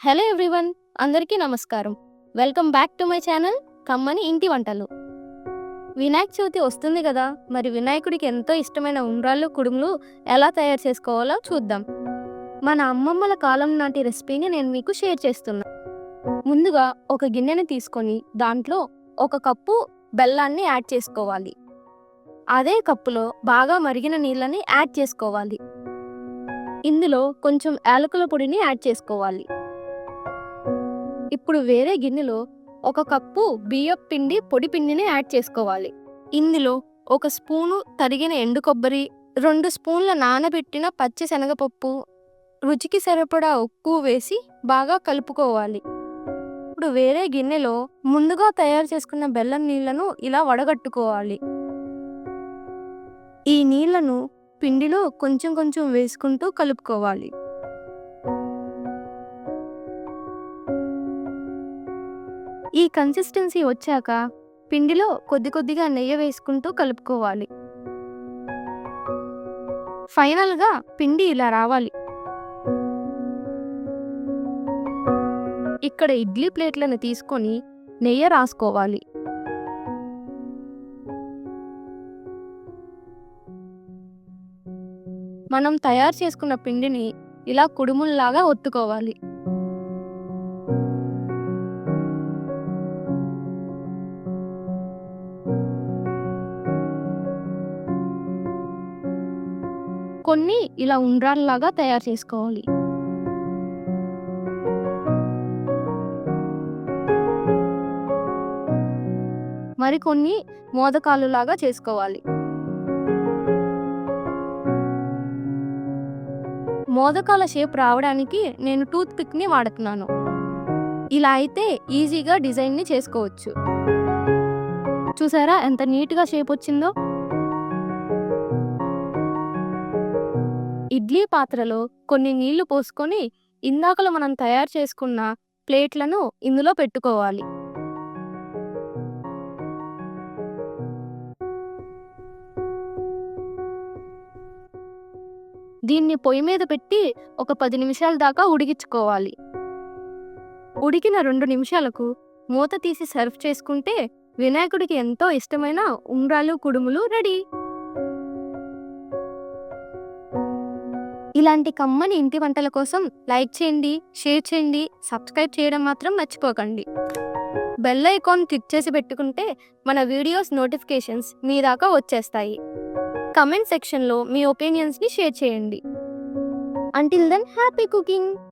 Hello everyone అందరికీ నమస్కారం. Welcome back to my channel కమ్మని ఇంటి వంటలు. వినాయక చవితి వస్తుంది కదా మరి వినాయకుడికి ఎంతో ఇష్టమైన ఉండ్రాళ్ళు కుడుములు ఎలా తయారు చేసుకోవాలో చూద్దాం. మన అమ్మమ్మల కాలం నాటి రెసిపీని నేను మీకు షేర్ చేస్తున్నా. ముందుగా ఒక గిన్నెని తీసుకొని దాంట్లో ఒక కప్పు బెల్లాన్ని యాడ్ చేసుకోవాలి. అదే కప్పులో బాగా మరిగిన నీళ్ళని యాడ్ చేసుకోవాలి. ఇందులో కొంచెం యాలకుల పొడిని యాడ్ చేసుకోవాలి. ఇప్పుడు వేరే గిన్నెలో ఒక కప్పు బియ్యం పిండి పొడి పిండిని యాడ్ చేసుకోవాలి. ఇందులో ఒక స్పూను తరిగిన ఎండు కొబ్బరి రెండు స్పూన్ల నానబెట్టిన పచ్చి శనగపప్పు రుచికి సరిపడా ఉప్పు వేసి బాగా కలుపుకోవాలి. ఇప్పుడు వేరే గిన్నెలో ముందుగా తయారు చేసుకున్న బెల్లం నీళ్ళను ఇలా వడగట్టుకోవాలి. ఈ నీళ్ళను పిండిలో కొంచెం కొంచెం వేసుకుంటూ కలుపుకోవాలి. ఈ కన్సిస్టెన్సీ వచ్చాక పిండిలో కొద్ది కొద్దిగా నెయ్యి వేసుకుంటూ కలుపుకోవాలి. ఫైనల్గా పిండి ఇలా రావాలి. ఇక్కడ ఇడ్లీ ప్లేట్లను తీసుకొని నెయ్యి రాసుకోవాలి. మనం తయారు చేసుకున్న పిండిని ఇలా కుడుముల్లాగా ఒత్తుకోవాలి. కొన్ని ఇలా ఉండ్రాల్లాగా తయారు చేసుకోవాలి. మరికొన్ని మోదకాలు లాగా చేసుకోవాలి. మోదకాల షేప్ రావడానికి నేను టూత్ పిక్ని వాడుతున్నాను. ఇలా అయితే ఈజీగా డిజైన్ని చేసుకోవచ్చు. చూసారా ఎంత నీట్గా షేప్ వచ్చిందో? ఇడ్లీ పాత్రలో కొన్ని నీళ్ళు పోసుకొని ఇందాకలో మనం తయారు చేసుకున్న ప్లేట్లను ఇందులో పెట్టుకోవాలి. దీన్ని పొయ్యి మీద పెట్టి ఒక పది నిమిషాల దాకా ఉడికించుకోవాలి. ఉడికిన రెండు నిమిషాలకు మూత తీసి సర్వ్ చేసుకుంటే వినాయకుడికి ఎంతో ఇష్టమైన ఉండ్రాలు కుడుములు రెడీ. ఇలాంటి కమ్మని ఇంటి వంటల కోసం లైక్ చేయండి షేర్ చేయండి సబ్స్క్రైబ్ చేయడం మాత్రం మర్చిపోకండి. బెల్ ఐకాన్ క్లిక్ చేసి పెట్టుకుంటే మన వీడియోస్ నోటిఫికేషన్స్ మీ దాకా వచ్చేస్తాయి. కమెంట్ సెక్షన్లో మీ ఒపీనియన్స్ని షేర్ చేయండి. Until then happy cooking